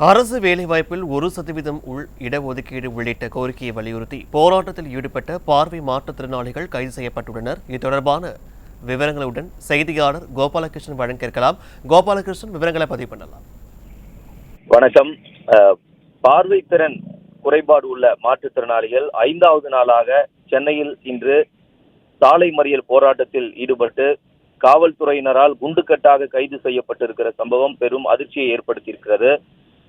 அரசு வேலைவாய்ப்பில் ஒரு சதவீதம் உள் இடஒதுக்கீடு உள்ளிட்ட கோரிக்கையை வலியுறுத்தி போராட்டத்தில் ஈடுபட்ட பார்வை மாற்றுத்திறனாளிகள் கைது செய்யப்பட்டுள்ளனர். இது தொடர்பான விவரங்களுடன் செய்தியாளர் கோபாலகிருஷ்ணன் வழங்க இருக்கலாம் கோபாலகிருஷ்ணன் விவரங்களை பதிவு பண்ணலாம். வணக்கம். அஹ், பார்வைத்திறன் குறைபாடு உள்ள மாற்றுத்திறனாளிகள் ஐந்தாவது நாளாக சென்னையில் இன்று சாலை மறியல் போராட்டத்தில் ஈடுபட்டு காவல்துறையினரால் குண்டுக்கட்டாக கைது செய்யப்பட்டிருக்கிற சம்பவம் பெரும் அதிர்ச்சியை ஏற்படுத்தியிருக்கிறது.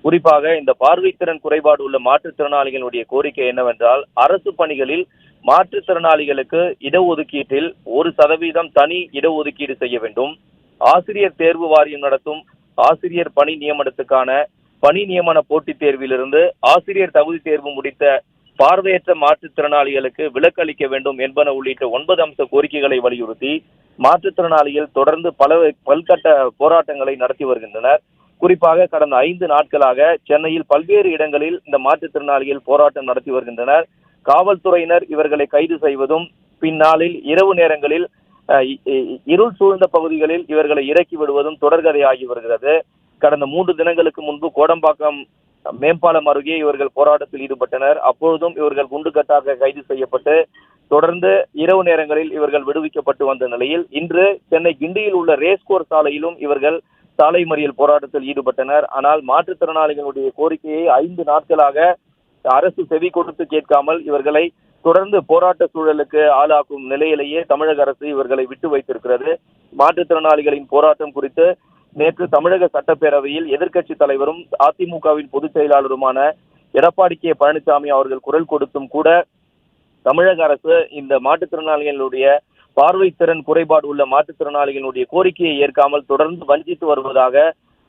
குறிப்பாக இந்த பார்வைத்திறன் குறைபாடு உள்ள மாற்றுத்திறனாளிகளுடைய கோரிக்கை என்னவென்றால் அரசு பணிகளில் மாற்றுத்திறனாளிகளுக்கு இடஒதுக்கீட்டில் ஒரு சதவீதம் தனி இடஒதுக்கீடு செய்ய வேண்டும். ஆசிரியர் தேர்வு வாரியம் நடத்தும் ஆசிரியர் பணி நியமனத்துக்கான பணி நியமன போட்டித் தேர்விலிருந்து ஆசிரியர் தகுதி தேர்வு முடித்த பார்வையற்ற மாற்றுத்திறனாளிகளுக்கு விலக்களிக்க வேண்டும் என்பன உள்ளிட்ட ஒன்பது அம்ச கோரிக்கைகளை வலியுறுத்தி மாற்றுத்திறனாளிகள் தொடர்ந்து பல பல்கட்ட போராட்டங்களை நடத்தி வருகின்றனர். குறிப்பாக கடந்த ஐந்து நாட்களாக சென்னையில் பல்வேறு இடங்களில் இந்த மாற்றுத்திறனாளிகள் போராட்டம் நடத்தி வருகின்றனர். காவல்துறையினர் இவர்களை கைது செய்வதும் பின்னாளில் இரவு நேரங்களில் இருள் சூழ்ந்த பகுதிகளில் இவர்களை இறக்கி விடுவதும் தொடர்கதையாகி வருகிறது. கடந்த மூன்று தினங்களுக்கு முன்பு கோடம்பாக்கம் மேம்பாலம் அருகே இவர்கள் போராட்டத்தில் ஈடுபட்டனர். அப்பொழுதும் இவர்கள் குண்டுக்கட்டாக கைது செய்யப்பட்டு தொடர்ந்து இரவு நேரங்களில் இவர்கள் விடுவிக்கப்பட்டு வந்த நிலையில் இன்று சென்னை கிண்டியில் உள்ள ரேஸ்கோர் சாலையிலும் இவர்கள் சாலை மறியல் போராட்டத்தில் ஈடுபட்டனர். ஆனால் மாற்றுத்திறனாளிகளுடைய கோரிக்கையை ஐந்து நாட்களாக அரசு செவி கொடுத்து கேட்காமல் இவர்களை தொடர்ந்து போராட்ட சூழலுக்கு ஆளாக்கும் நிலையிலேயே தமிழக அரசு இவர்களை விட்டு வைத்திருக்கிறது. மாற்றுத்திறனாளிகளின் போராட்டம் குறித்து நேற்று தமிழக சட்டப்பேரவையில் எதிர்க்கட்சி தலைவரும் அதிமுகவின் பொதுச் செயலாளருமான எடப்பாடி கே பழனிசாமி அவர்கள் குரல் கொடுத்தும் கூட தமிழக அரசு இந்த மாற்றுத்திறனாளிகளுடைய பார்வை திறன் குறைபாடு உள்ள மாற்றுத்திறனாளிகளுடைய கோரிக்கையை ஏற்காமல் தொடர்ந்து வஞ்சித்து வருவதாக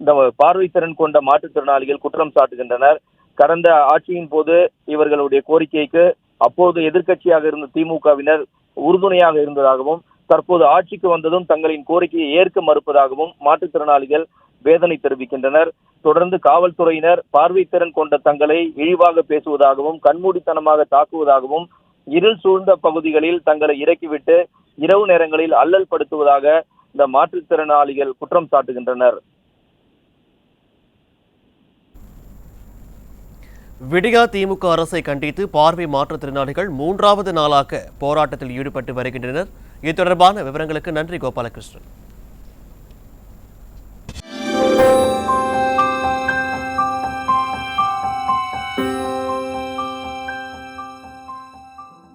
இந்த பார்வைத்திறன் கொண்ட மாற்றுத்திறனாளிகள் குற்றம் சாட்டுகின்றனர். கடந்த ஆட்சியின் போது இவர்களுடைய கோரிக்கைக்கு அப்போது எதிர்க்கட்சியாக இருந்த திமுகவினர் உறுதுணையாக இருந்ததாகவும் தற்போது ஆட்சிக்கு வந்ததும் தங்களின் கோரிக்கையை ஏற்க மறுப்பதாகவும் மாற்றுத்திறனாளிகள் வேதனை தெரிவிக்கின்றனர். தொடர்ந்து காவல்துறையினர் பார்வைத்திறன் கொண்ட தங்களை இழிவாக பேசுவதாகவும் கண்மூடித்தனமாக தாக்குவதாகவும் இருள் சூழ்ந்த பகுதிகளில் தங்களை இறக்கிவிட்டு இரவு நேரங்களில் அல்லல் படுத்துவதாக இந்த மாற்றுத்திறனாளிகள் குற்றம் சாட்டுகின்றனர். விடியா திமுக அரசை கண்டித்து பார்வை மாற்றுத்திறனாளிகள் மூன்றாவது நாளாக போராட்டத்தில் ஈடுபட்டு வருகின்றனர். இது தொடர்பான விவரங்களுக்கு நன்றி கோபாலகிருஷ்ணன்.